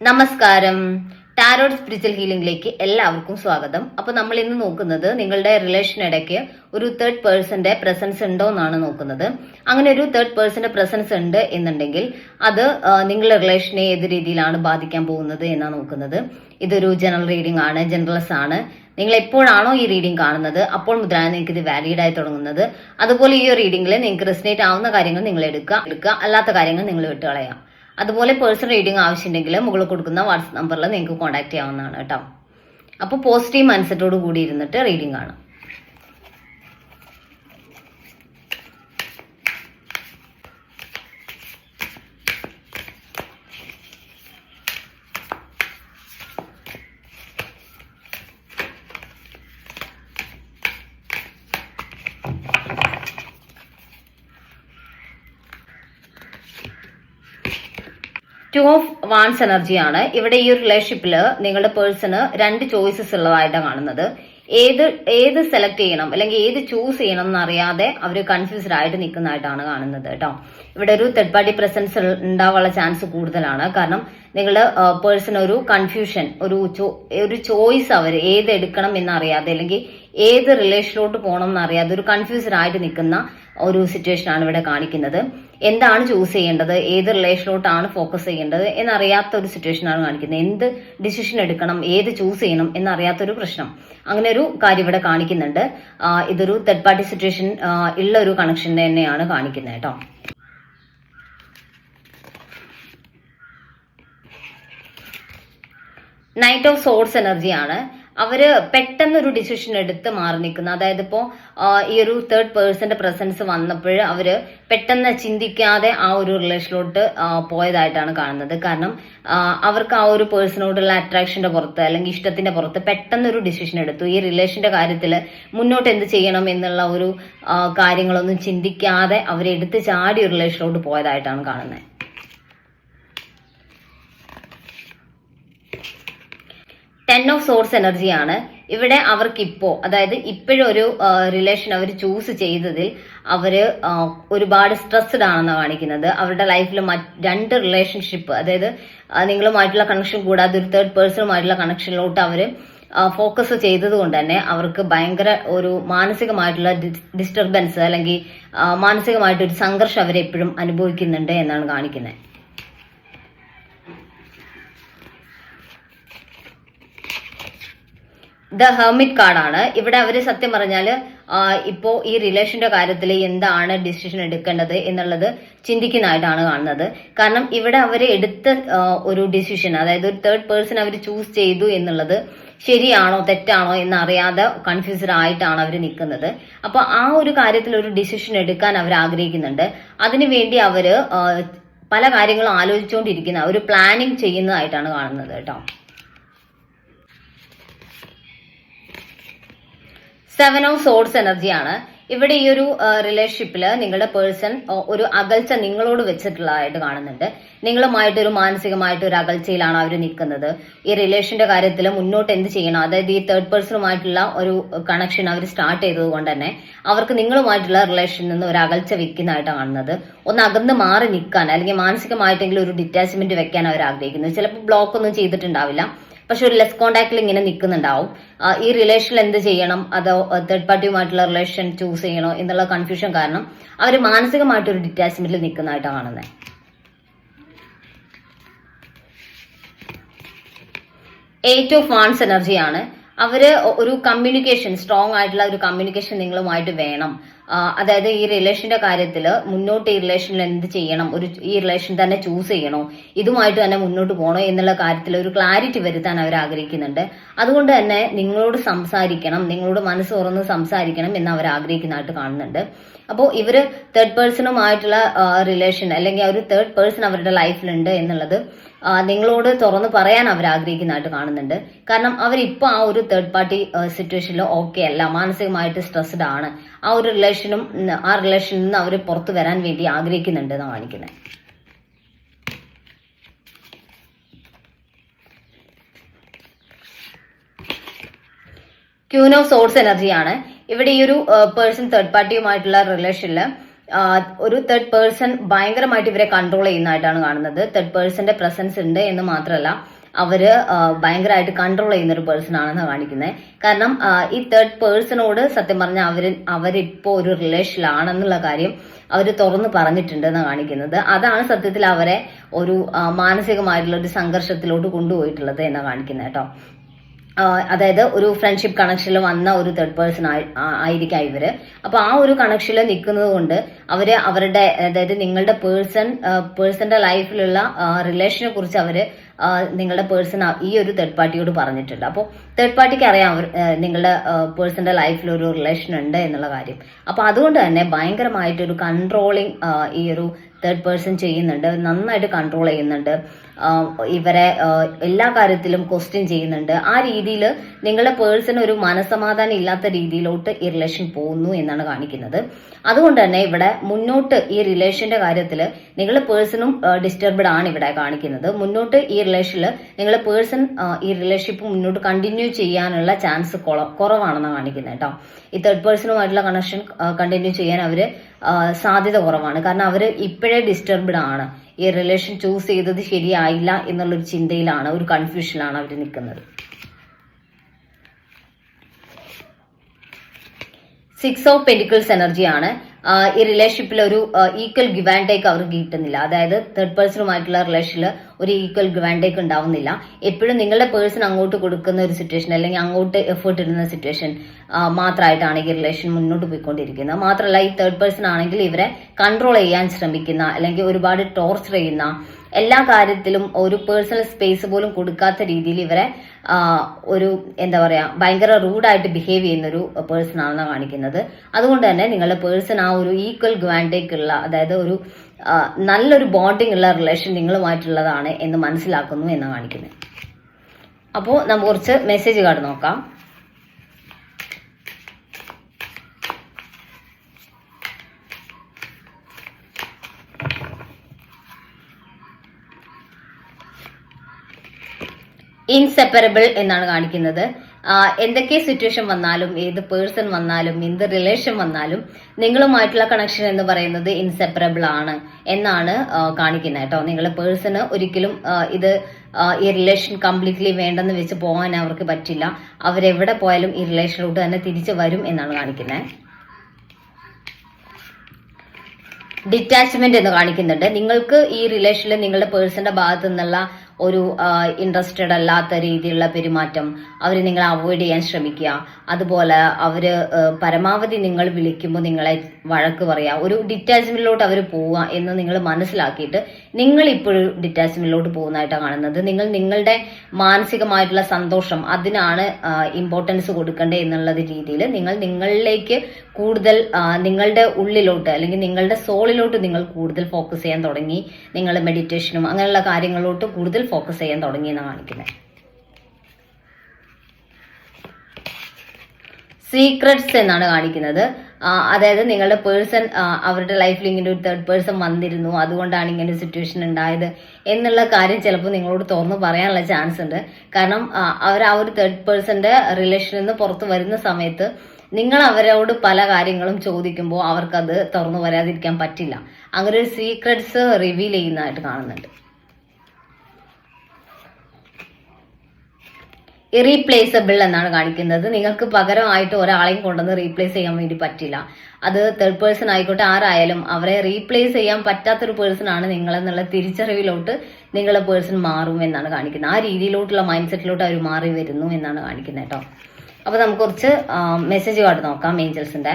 നമസ്കാരം. Tarot spiritual ഹീലിംഗിലേക്ക് എല്ലാവർക്കും സ്വാഗതം. അപ്പൊ നമ്മൾ ഇന്ന് നോക്കുന്നത് നിങ്ങളുടെ റിലേഷൻ ഇടയ്ക്ക് ഒരു തേർഡ് പേഴ്സന്റെ പ്രസൻസ് ഉണ്ടോ എന്നാണ് നോക്കുന്നത്. അങ്ങനെ ഒരു തേർഡ് പേഴ്സന്റെ പ്രസൻസ് ഉണ്ട് എന്നുണ്ടെങ്കിൽ അത് നിങ്ങളുടെ റിലേഷനെ ഏത് രീതിയിലാണ് ബാധിക്കാൻ പോകുന്നത് എന്നാണ് നോക്കുന്നത്. ഇതൊരു ജനറൽ റീഡിംഗ് ആണ് ജനറൽസ് ആണ്. നിങ്ങൾ എപ്പോഴാണോ ഈ റീഡിംഗ് കാണുന്നത് അപ്പോൾ മുതലാണ് നിങ്ങൾക്ക് ഇത് വാലിഡ് ആയി തുടങ്ങുന്നത്. അതുപോലെ ഈ റീഡിംഗിൽ നിങ്ങൾക്ക് റെസിനേറ്റ് ആവുന്ന കാര്യങ്ങൾ നിങ്ങൾ എടുക്കുക എടുക്കുക. അല്ലാത്ത കാര്യങ്ങൾ നിങ്ങൾ വിട്ടുകളയാം. അതുപോലെ പേഴ്സണൽ റീഡിംഗ് ആവശ്യമുണ്ടെങ്കിൽ മുകളിൽ കൊടുക്കുന്ന വാട്സപ്പ് നമ്പറിൽ നിങ്ങൾക്ക് കോൺടാക്ട് ചെയ്യാവുന്നതാണ് കേട്ടോ. അപ്പോൾ പോസിറ്റീവ് മൈൻഡ്സെറ്റോട് കൂടി ഇരുന്നിട്ട് റീഡിംഗ് കാണാം. ടു ഓഫ് വാൺസ് എനർജിയാണ് ഇവിടെ ഈ ഒരു റിലേഷൻഷിപ്പിൽ നിങ്ങളുടെ പേഴ്സണ് രണ്ട് ചോയ്സസ് ഉള്ളതായിട്ടാണ് കാണുന്നത്. ഏത് ഏത് സെലക്ട് ചെയ്യണം അല്ലെങ്കിൽ ഏത് ചൂസ് ചെയ്യണം എന്നറിയാതെ അവർ കൺഫ്യൂസ്ഡ് ആയിട്ട് നിൽക്കുന്നതായിട്ടാണ് കാണുന്നത് കേട്ടോ. ഇവിടെ ഒരു തേർഡ് പാർട്ടി പ്രസൻസ് ഉണ്ടാവാനുള്ള ചാൻസ് കൂടുതലാണ്. കാരണം നിങ്ങൾ പേഴ്സൺ ഒരു കൺഫ്യൂഷൻ ഒരു ഒരു ചോയ്സ് അവർ ഏത് എടുക്കണം എന്നറിയാതെ അല്ലെങ്കിൽ ഏത് റിലേഷനിലോട്ട് പോകണം എന്നറിയാതെ ഒരു കൺഫ്യൂസ്ഡ് ആയിട്ട് നിൽക്കുന്ന ഒരു സിറ്റുവേഷൻ ആണ് ഇവിടെ കാണിക്കുന്നത്. എന്താണ് ചൂസ് ചെയ്യേണ്ടത്? ഏത് റിലേഷനിലോട്ടാണ് ഫോക്കസ് ചെയ്യേണ്ടത്? എന്നറിയാത്ത ഒരു സിറ്റുവേഷൻ ആണ് കാണിക്കുന്നത്. എന്ത് ഡിസിഷൻ എടുക്കണം? ഏത് ചൂസ് ചെയ്യണം? എന്നറിയാത്ത ഒരു പ്രശ്നം. അങ്ങനെ ഒരു കാര്യം ഇവിടെ കാണിക്കുന്നുണ്ട്. ഇതൊരു തേർഡ് പാർട്ടി സിറ്റുവേഷൻ ഉള്ള ഒരു കണക്ഷൻ തന്നെയാണ് കാണിക്കുന്നത് കേട്ടോ. നൈറ്റ് ഓഫ് സോഴ്സ് എനർജിയാണ് അവർ പെട്ടെന്ന് ഒരു ഡിസിഷൻ എടുത്ത് മാറി നിൽക്കുന്നു. അതായത് ഇപ്പോ ഈ ഒരു തേർഡ് പേഴ്സന്റെ പ്രസൻസ് വന്നപ്പോൾ അവർ പെട്ടെന്ന് ചിന്തിക്കാതെ ആ ഒരു റിലേഷനിലോട്ട് പോയതായിട്ടാണ് കാണുന്നത്. കാരണം അവർക്ക് ആ ഒരു പേഴ്സണോടുള്ള അട്രാക്ഷന്റെ പുറത്ത് അല്ലെങ്കിൽ ഇഷ്ടത്തിന്റെ പുറത്ത് പെട്ടെന്ന് ഒരു ഡിസിഷൻ എടുത്തു. ഈ റിലേഷന്റെ കാര്യത്തിൽ മുന്നോട്ട് എന്ത് ചെയ്യണം എന്നുള്ള ഒരു കാര്യങ്ങളൊന്നും ചിന്തിക്കാതെ അവരെടുത്ത് ചാടി ഒരു റിലേഷനിലോട്ട് പോയതായിട്ടാണ് കാണുന്നത്. ടെൻ ഓഫ് സോഴ്സ് എനർജിയാണ് ഇവിടെ അവർക്ക് ഇപ്പോ അതായത് ഇപ്പോഴൊരു റിലേഷൻ അവർ ചൂസ് ചെയ്തതിൽ അവർ ഒരുപാട് സ്ട്രെസ്ഡ് ആണെന്ന് കാണിക്കുന്നത്. അവരുടെ ലൈഫിൽ രണ്ട് റിലേഷൻഷിപ്പ് അതായത് നിങ്ങളുമായിട്ടുള്ള കണക്ഷൻ കൂടാതെ ഒരു തേർഡ് പേഴ്സണുമായിട്ടുള്ള കണക്ഷനിലോട്ട് അവർ ഫോക്കസ് ചെയ്തത് കൊണ്ട് തന്നെ അവർക്ക് ഭയങ്കര ഒരു മാനസികമായിട്ടുള്ള ഡിസ്റ്റർബൻസ് അല്ലെങ്കിൽ മാനസികമായിട്ടൊരു സംഘർഷം അവരെപ്പോഴും അനുഭവിക്കുന്നുണ്ട് എന്നാണ് കാണിക്കുന്നത് ദ ഹെർമിറ്റ് കാർഡാണ്. ഇവിടെ അവർ സത്യം പറഞ്ഞാൽ ഇപ്പോ ഈ റിലേഷന്റെ കാര്യത്തിൽ എന്താണ് ഡിസിഷൻ എടുക്കേണ്ടത് എന്നുള്ളത് ചിന്തിക്കുന്നതായിട്ടാണ് കാണുന്നത്. കാരണം ഇവിടെ അവർ എടുത്ത ഒരു ഡിസിഷൻ അതായത് ഒരു തേർഡ് പേഴ്സൺ അവർ ചൂസ് ചെയ്തു എന്നുള്ളത് ശരിയാണോ തെറ്റാണോ എന്നറിയാതെ കൺഫ്യൂസ്ഡ് ആയിട്ടാണ് അവർ നിൽക്കുന്നത്. അപ്പൊ ആ ഒരു കാര്യത്തിൽ ഒരു ഡിസിഷൻ എടുക്കാൻ അവർ ആഗ്രഹിക്കുന്നുണ്ട്. അതിനുവേണ്ടി അവർ പല കാര്യങ്ങളും ആലോചിച്ചുകൊണ്ടിരിക്കുന്ന ഒരു പ്ലാനിങ് ചെയ്യുന്നതായിട്ടാണ് കാണുന്നത് കേട്ടോ. സെവൻ ഓഫ് സോഴ്സ് എനർജിയാണ് ഇവിടെ ഈ ഒരു റിലേഷൻഷിപ്പിൽ നിങ്ങളുടെ പേഴ്സൺ ഒരു അകൽച്ച നിങ്ങളോട് വെച്ചിട്ടുള്ളതായിട്ട് കാണുന്നുണ്ട്. നിങ്ങളുമായിട്ട് ഒരു മാനസികമായിട്ട് ഒരു അകൽച്ചയിലാണ് അവർ നിൽക്കുന്നത്. ഈ റിലേഷന്റെ കാര്യത്തിൽ മുന്നോട്ട് എന്ത് ചെയ്യണം? അതായത് ഈ തേർഡ് പേഴ്സണുമായിട്ടുള്ള ഒരു കണക്ഷൻ അവർ സ്റ്റാർട്ട് ചെയ്തത് കൊണ്ട് തന്നെ അവർക്ക് നിങ്ങളുമായിട്ടുള്ള റിലേഷനിൽ നിന്ന് ഒരു അകൽച്ച വെക്കുന്നതായിട്ടാണ് കാണുന്നത്. ഒന്ന് അകന്ന് മാറി നിൽക്കാൻ അല്ലെങ്കിൽ മാനസികമായിട്ടെങ്കിലും ഒരു ഡിറ്റാച്ച്മെന്റ് വെക്കാൻ അവർ ആഗ്രഹിക്കുന്നത് ചിലപ്പോൾ ബ്ലോക്ക് ഒന്നും ചെയ്തിട്ടുണ്ടാവില്ല. പക്ഷെ ഒരു ലെസ് കോണ്ടാക്റ്റിൽ ഇങ്ങനെ നിൽക്കുന്നുണ്ടാവും ഈ റിലേഷനിൽ എന്ത് ചെയ്യണം? അതോ തേർഡ് പാർട്ടിയുമായിട്ടുള്ള റിലേഷൻ ചൂസ് ചെയ്യണോ? എന്നുള്ള കൺഫ്യൂഷൻ കാരണം അവർ മാനസികമായിട്ട് ഒരു ഡിറ്റാച്ച്മെന്റിൽ നിൽക്കുന്നതായിട്ടാണ് കാണുന്നത് എയ്റ്റ് ഓഫ് വാൺസ് എനർജിയാണ് അവർ ഒരു കമ്മ്യൂണിക്കേഷൻ സ്ട്രോങ് ആയിട്ടുള്ള ഒരു കമ്മ്യൂണിക്കേഷൻ നിങ്ങളുമായിട്ട് വേണം. അതായത് ഈ റിലേഷന്റെ കാര്യത്തിൽ മുന്നോട്ട് ഈ റിലേഷനിൽ എന്ത് ചെയ്യണം? ഒരു ഈ റിലേഷൻ തന്നെ ചൂസ് ചെയ്യണോ? ഇതുമായിട്ട് തന്നെ മുന്നോട്ട് പോകണോ എന്നുള്ള കാര്യത്തിൽ ഒരു ക്ലാരിറ്റി വരുത്താൻ അവർ ആഗ്രഹിക്കുന്നുണ്ട്. അതുകൊണ്ട് തന്നെ നിങ്ങളോട് സംസാരിക്കണം നിങ്ങളോട് മനസ്സ് തുറന്ന് സംസാരിക്കണം എന്ന് അവർ ആഗ്രഹിക്കുന്നതായിട്ട് കാണുന്നുണ്ട്. അപ്പോൾ ഇവർ തേർഡ് പേഴ്സണുമായിട്ടുള്ള റിലേഷൻ അല്ലെങ്കിൽ ഒരു തേർഡ് പേഴ്സൺ അവരുടെ ലൈഫിലുണ്ട് എന്നുള്ളത് നിങ്ങളോട് തുറന്ന് പറയാൻ അവർ ആഗ്രഹിക്കുന്നതായിട്ട് കാണുന്നുണ്ട്. കാരണം അവരിപ്പോൾ ആ ഒരു തേർഡ് പാർട്ടി സിറ്റുവേഷനിൽ ഓക്കെ അല്ല. മാനസികമായിട്ട് സ്ട്രെസ്ഡ് ആണ്. ആ ഒരു റിലേഷനും ആ റിലേഷനിൽ നിന്ന് അവർ പുറത്തു വരാൻ വേണ്ടി ആഗ്രഹിക്കുന്നുണ്ട് എന്നാണ് കാണിക്കുന്നത് ക്യൂൻ ഓഫ് സോഴ്സ് എനർജിയാണ് ഇവിടെ ഈ ഒരു പേഴ്സൺ തേർഡ് പാർട്ടിയുമായിട്ടുള്ള റിലേഷനിൽ ഒരു തേർഡ് പേഴ്സൺ ഭയങ്കരമായിട്ട് ഇവരെ കൺട്രോൾ ചെയ്യുന്നതായിട്ടാണ് കാണുന്നത്. തേർഡ് പേഴ്സന്റെ പ്രസൻസ് ഉണ്ട് എന്ന് മാത്രമല്ല അവർ ഭയങ്കരമായിട്ട് കൺട്രോൾ ചെയ്യുന്ന ഒരു പേഴ്സൺ ആണെന്ന് കാണിക്കുന്നത്. കാരണം ഈ തേർഡ് പേഴ്സണോട് സത്യം പറഞ്ഞാൽ അവർ അവരിപ്പോ ഒരു റിലേഷനിലാണെന്നുള്ള കാര്യം അവർ തുറന്നു പറഞ്ഞിട്ടുണ്ട് എന്ന് കാണിക്കുന്നത്. അതാണ് സത്യത്തിൽ അവരെ ഒരു മാനസികമായിട്ടുള്ള ഒരു സംഘർഷത്തിലോട്ട് കൊണ്ടുപോയിട്ടുള്ളത് എന്ന് കാണിക്കുന്നത് കേട്ടോ. അതായത് ഒരു ഫ്രണ്ട്ഷിപ്പ് കണക്ഷനിൽ വന്ന ഒരു തേർഡ് പേഴ്സൺ ആയിരിക്കാം ഇവർ. അപ്പൊ ആ ഒരു കണക്ഷനിൽ നിൽക്കുന്നത് കൊണ്ട് അവർ അവരുടെ അതായത് നിങ്ങളുടെ പേഴ്സൺ പേഴ്സന്റെ ലൈഫിലുള്ള റിലേഷനെ കുറിച്ച് അവർ നിങ്ങളുടെ പേഴ്സൺ ഈ ഒരു തേർഡ് പാർട്ടിയോട് പറഞ്ഞിട്ടുണ്ട്. അപ്പോൾ തേർഡ് പാർട്ടിക്ക് അറിയാം നിങ്ങളുടെ പേഴ്സന്റെ ലൈഫിൽ ഒരു റിലേഷൻ ഉണ്ട് എന്നുള്ള കാര്യം. അപ്പോൾ അതുകൊണ്ട് തന്നെ ഭയങ്കരമായിട്ടൊരു കൺട്രോളിങ് ഈ ഒരു തേർഡ് പേഴ്സൺ ചെയ്യുന്നുണ്ട്. നന്നായിട്ട് കൺട്രോൾ ചെയ്യുന്നുണ്ട്. ഇവരെ എല്ലാ കാര്യത്തിലും ക്വസ്റ്റ്യൻ ചെയ്യുന്നുണ്ട്. ആ രീതിയിൽ നിങ്ങളുടെ പേഴ്സൺ ഒരു മനസമാധാനം ഇല്ലാത്ത രീതിയിലോട്ട് ഈ റിലേഷൻ പോകുന്നു എന്നാണ് കാണിക്കുന്നത്. അതുകൊണ്ട് തന്നെ ഇവിടെ മുന്നോട്ട് ഈ റിലേഷന്റെ കാര്യത്തിൽ നിങ്ങളുടെ പേഴ്സണും ഡിസ്റ്റർബ്ഡ് ആണ് ഇവിടെ കാണിക്കുന്നത്. മുന്നോട്ട് ഈ റിലേഷനിൽ നിങ്ങളുടെ പേഴ്സൺ ഈ റിലേഷൻഷിപ്പ് മുന്നോട്ട് കണ്ടിന്യൂ ചെയ്യാനുള്ള ചാൻസ് കുറവാണെന്ന് കാണിക്കുന്നത് കേട്ടോ. ഈ തേർഡ് പേഴ്സണുമായിട്ടുള്ള കണക്ഷൻ കണ്ടിന്യൂ ചെയ്യാൻ അവർ സാധ്യത കുറവാണ്. കാരണം അവർ ഇപ്പോഴേ ഡിസ്റ്റർബ്ഡ് ആണ്. ഈ റിലേഷൻ ചൂസ് ചെയ്തത് ശരിയായില്ല എന്നുള്ളൊരു ചിന്തയിലാണ് ഒരു കൺഫ്യൂഷനിലാണ് അവർ നിൽക്കുന്നത്. സിക്സ് ഓഫ് പെഡിക്കിൾസ് എനർജിയാണ് ഈ റിലേഷൻഷിപ്പിൽ ഒരു ഈക്വൽ ഗിവ് ആൻഡ് ടേക്ക് അവർക്ക് കിട്ടുന്നില്ല. അതായത് തേർഡ് പേഴ്സണുമായിട്ടുള്ള റിലേഷനിൽ ഒരു ഈക്വൽ ഗ്രാൻഡേക്ക് ഉണ്ടാവുന്നില്ല. എപ്പോഴും നിങ്ങളുടെ പേഴ്സൺ അങ്ങോട്ട് കൊടുക്കുന്ന ഒരു സിറ്റുവേഷൻ അല്ലെങ്കിൽ അങ്ങോട്ട് എഫേർട്ട് ഇടുന്ന സിറ്റുവേഷൻ മാത്രമായിട്ടാണ് ഈ റിലേഷൻ മുന്നോട്ട് പോയിക്കൊണ്ടിരിക്കുന്നത്. മാത്രമല്ല ഈ തേർഡ് പേഴ്സൺ ആണെങ്കിൽ ഇവരെ കൺട്രോൾ ചെയ്യാൻ ശ്രമിക്കുന്ന അല്ലെങ്കിൽ ഒരുപാട് ടോർച്ചർ ചെയ്യുന്ന എല്ലാ കാര്യത്തിലും ഒരു പേഴ്സണൽ സ്പേസ് പോലും കൊടുക്കാത്ത രീതിയിൽ ഇവരെ ഒരു എന്താ പറയാ ഭയങ്കര റൂഡായിട്ട് ബിഹേവ് ചെയ്യുന്ന ഒരു പേഴ്സൺ ആണെന്നാണ് കാണിക്കുന്നത്. അതുകൊണ്ട് തന്നെ നിങ്ങളുടെ പേഴ്സൺ ആ ഒരു ഈക്വൽ ഗ്വാൻഡേക്കുള്ള അതായത് ഒരു നല്ലൊരു ബോണ്ടിങ് ഉള്ള റിലേഷൻ നിങ്ങളുമായിട്ടുള്ളതാണ് എന്ന് മനസ്സിലാക്കുന്നു എന്ന് കാണിക്കുന്നത്. അപ്പോൾ നമുക്ക് കുറച്ച് മെസ്സേജ് കാർഡ് നോക്കാം. ഇൻസെപ്പറബിൾ എന്നാണ് കാണിക്കുന്നത്. എന്തൊക്കെ സിറ്റുവേഷൻ വന്നാലും ഏത് പേഴ്സൺ വന്നാലും എന്ത് റിലേഷൻ വന്നാലും നിങ്ങളുമായിട്ടുള്ള കണക്ഷൻ എന്ന് പറയുന്നത് ഇൻസെപ്പറബിൾ ആണ് എന്നാണ് കാണിക്കുന്നത് കേട്ടോ. നിങ്ങളുടെ പേഴ്സണ് ഒരിക്കലും ഇത് ഈ റിലേഷൻ കംപ്ലീറ്റ്ലി വേണ്ടെന്ന് വെച്ച് പോകാൻ അവർക്ക് പറ്റില്ല. അവരെവിടെ പോയാലും ഈ റിലേഷനിലോട്ട് തന്നെ തിരിച്ചു വരും എന്നാണ് കാണിക്കുന്നത്. ഡിറ്റാച്ച്മെന്റ് എന്ന് കാണിക്കുന്നുണ്ട്. നിങ്ങൾക്ക് ഈ റിലേഷനിൽ നിങ്ങളുടെ പേഴ്സന്റെ ഭാഗത്തു നിന്നുള്ള ഒരു ഇൻട്രസ്റ്റഡ് അല്ലാത്ത രീതിയിലുള്ള പെരുമാറ്റം അവർ നിങ്ങളെ അവോയ്ഡ് ചെയ്യാൻ ശ്രമിക്കുക. അതുപോലെ അവർ പരമാവധി നിങ്ങൾ വിളിക്കുമ്പോൾ നിങ്ങളെ വഴക്ക് പറയുക ഒരു ഡിറ്റാച്ച്മെന്റിലോട്ട് അവർ പോവുക എന്ന് നിങ്ങൾ മനസ്സിലാക്കിയിട്ട് നിങ്ങൾ ഇപ്പോഴും ഡിറ്റാച്ച്മെന്റിലോട്ട് പോകുന്നതായിട്ടാണ് കാണുന്നത്. നിങ്ങൾ നിങ്ങളുടെ മാനസികമായിട്ടുള്ള സന്തോഷം അതിനാണ് ഇമ്പോർട്ടൻസ് കൊടുക്കേണ്ടത് എന്നുള്ള രീതിയിൽ നിങ്ങൾ നിങ്ങളിലേക്ക് കൂടുതൽ നിങ്ങളുടെ ഉള്ളിലോട്ട് അല്ലെങ്കിൽ നിങ്ങളുടെ സോളിലോട്ട് നിങ്ങൾ കൂടുതൽ ഫോക്കസ് ചെയ്യാൻ തുടങ്ങി. നിങ്ങൾ മെഡിറ്റേഷനും അങ്ങനെയുള്ള കാര്യങ്ങളിലോട്ട് കൂടുതൽ ഫോക്കസ് ചെയ്യാൻ തുടങ്ങി എന്നാണ് കാണിക്കുന്നത് സീക്രട്സ് എന്നാണ് കാണിക്കുന്നത്. അതായത് നിങ്ങളുടെ പേഴ്സൺ അവരുടെ ലൈഫിൽ ഇങ്ങനെ ഒരു തേർഡ് പേഴ്സൺ വന്നിരുന്നു. അതുകൊണ്ടാണ് ഇങ്ങനെ ഒരു സിറ്റുവേഷൻ ഉണ്ടായത് എന്നുള്ള കാര്യം ചിലപ്പോൾ നിങ്ങളോട് തുറന്ന് പറയാനുള്ള ചാൻസ് ഉണ്ട്. കാരണം അവർ ആ ഒരു തേർഡ് പേഴ്സന്റെ റിലേഷനിൽ നിന്ന് പുറത്ത് വരുന്ന സമയത്ത് നിങ്ങൾ അവരോട് പല കാര്യങ്ങളും ചോദിക്കുമ്പോൾ അവർക്കത് തുറന്നു വരാതിരിക്കാൻ പറ്റില്ല. അങ്ങനെ ഒരു സീക്രട്സ് റിവീൽ ചെയ്യുന്നതായിട്ട് കാണുന്നുണ്ട്. ഇറീപ്ലേസബിൾ എന്നാണ് കാണിക്കുന്നത്. നിങ്ങൾക്ക് പകരമായിട്ട് ഒരാളെയും കൊണ്ടുവന്ന് റീപ്ലേസ് ചെയ്യാൻ വേണ്ടി പറ്റില്ല. അത് തേർഡ് പേഴ്സൺ ആയിക്കോട്ടെ ആരായാലും അവരെ റീപ്ലേസ് ചെയ്യാൻ പറ്റാത്തൊരു പേഴ്സൺ ആണ് നിങ്ങളെന്നുള്ള തിരിച്ചറിവിലോട്ട് നിങ്ങളെ പേഴ്സൺ മാറും എന്നാണ് കാണിക്കുന്നത്. ആ രീതിയിലോട്ടുള്ള മൈൻഡ് സെറ്റിലോട്ട് അവർ മാറി വരുന്നു എന്നാണ് കാണിക്കുന്നത് കേട്ടോ. അപ്പൊ നമുക്ക് കുറച്ച് മെസ്സേജ് കാർഡ് നോക്കാം ഏഞ്ചൽസിന്റെ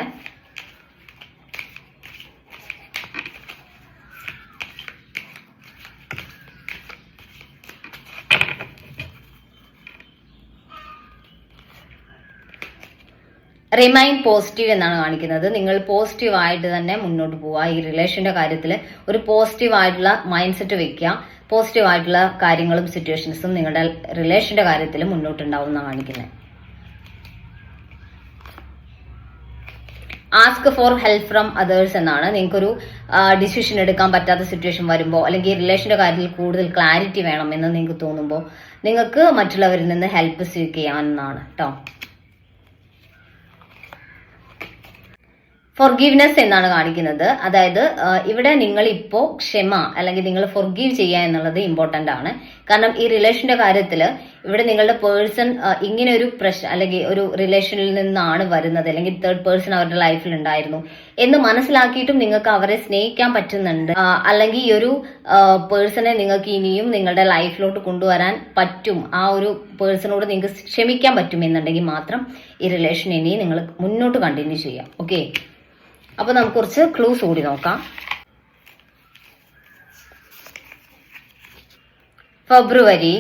റിമൈൻ പോസിറ്റീവ് എന്നാണ് കാണിക്കുന്നത്. നിങ്ങൾ പോസിറ്റീവ് ആയിട്ട് തന്നെ മുന്നോട്ട് പോവുക. ഈ റിലേഷന്റെ കാര്യത്തിൽ ഒരു പോസിറ്റീവ് ആയിട്ടുള്ള മൈൻഡ് സെറ്റ് വെക്കുക. പോസിറ്റീവ് ആയിട്ടുള്ള കാര്യങ്ങളും സിറ്റുവേഷൻസും നിങ്ങളുടെ റിലേഷന്റെ കാര്യത്തിൽ മുന്നോട്ടുണ്ടാവും എന്നാണ് കാണിക്കുന്നത്. Ask for help from others എന്നാണ്. നിങ്ങൾക്കൊരു ഡിസിഷൻ എടുക്കാൻ പറ്റാത്ത സിറ്റുവേഷൻ വരുമ്പോൾ അല്ലെങ്കിൽ റിലേഷന്റെ കാര്യത്തിൽ കൂടുതൽ ക്ലാരിറ്റി വേണം എന്ന് നിങ്ങൾക്ക് തോന്നുമ്പോൾ നിങ്ങൾക്ക് മറ്റുള്ളവരിൽ നിന്ന് ഹെൽപ്പ് സ്വീകരിക്കാവുന്നതാണ് കേട്ടോ ഫൊർഗീവ്നെസ് എന്നാണ് കാണിക്കുന്നത്. അതായത് ഇവിടെ നിങ്ങൾ ഇപ്പോൾ ക്ഷമ അല്ലെങ്കിൽ നിങ്ങൾ ഫൊർഗീവ് ചെയ്യുക എന്നുള്ളത് ഇമ്പോർട്ടന്റ് ആണ്. കാരണം ഈ റിലേഷന്റെ കാര്യത്തിൽ ഇവിടെ നിങ്ങളുടെ പേഴ്സൺ ഇങ്ങനെ ഒരു പ്രശ്നം അല്ലെങ്കിൽ ഒരു റിലേഷനിൽ നിന്നാണ് വരുന്നത് അല്ലെങ്കിൽ തേർഡ് പേഴ്സൺ അവരുടെ ലൈഫിൽ ഉണ്ടായിരുന്നു എന്ന് മനസ്സിലാക്കിയിട്ടും നിങ്ങൾക്ക് അവരെ സ്നേഹിക്കാൻ പറ്റുന്നുണ്ട്. അല്ലെങ്കിൽ ഈ ഒരു പേഴ്സണെ നിങ്ങൾക്ക് ഇനിയും നിങ്ങളുടെ ലൈഫിലോട്ട് കൊണ്ടുവരാൻ പറ്റും. ആ ഒരു പേഴ്സണോട് നിങ്ങൾക്ക് ക്ഷമിക്കാൻ പറ്റും എന്നുണ്ടെങ്കിൽ മാത്രം ഈ റിലേഷൻ ഇനി നിങ്ങൾ മുന്നോട്ട് കണ്ടിന്യൂ ചെയ്യാം ഓക്കെ അപ്പൊ നമുക്ക് കുറച്ച് ക്ലൂസ് കൂടി നോക്കാം. ഫെബ്രുവരി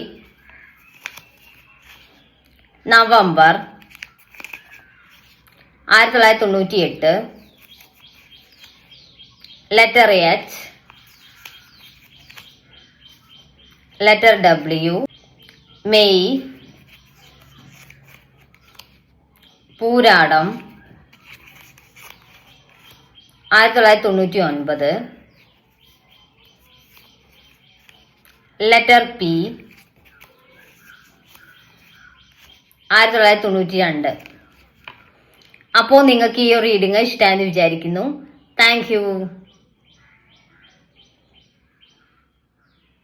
നവംബർ ആയിരത്തി തൊള്ളായിരത്തി തൊണ്ണൂറ്റി എട്ട് letter H letter W May Pooradam ആയിരത്തി തൊള്ളായിരത്തി തൊണ്ണൂറ്റി ഒൻപത് ലെറ്റർ പി ആയിരത്തി തൊള്ളായിരത്തി തൊണ്ണൂറ്റി രണ്ട് അപ്പോൾ നിങ്ങൾക്ക് ഈ ഒരു റീഡിങ് ഇഷ്ടമായെന്ന് വിചാരിക്കുന്നു. Thank you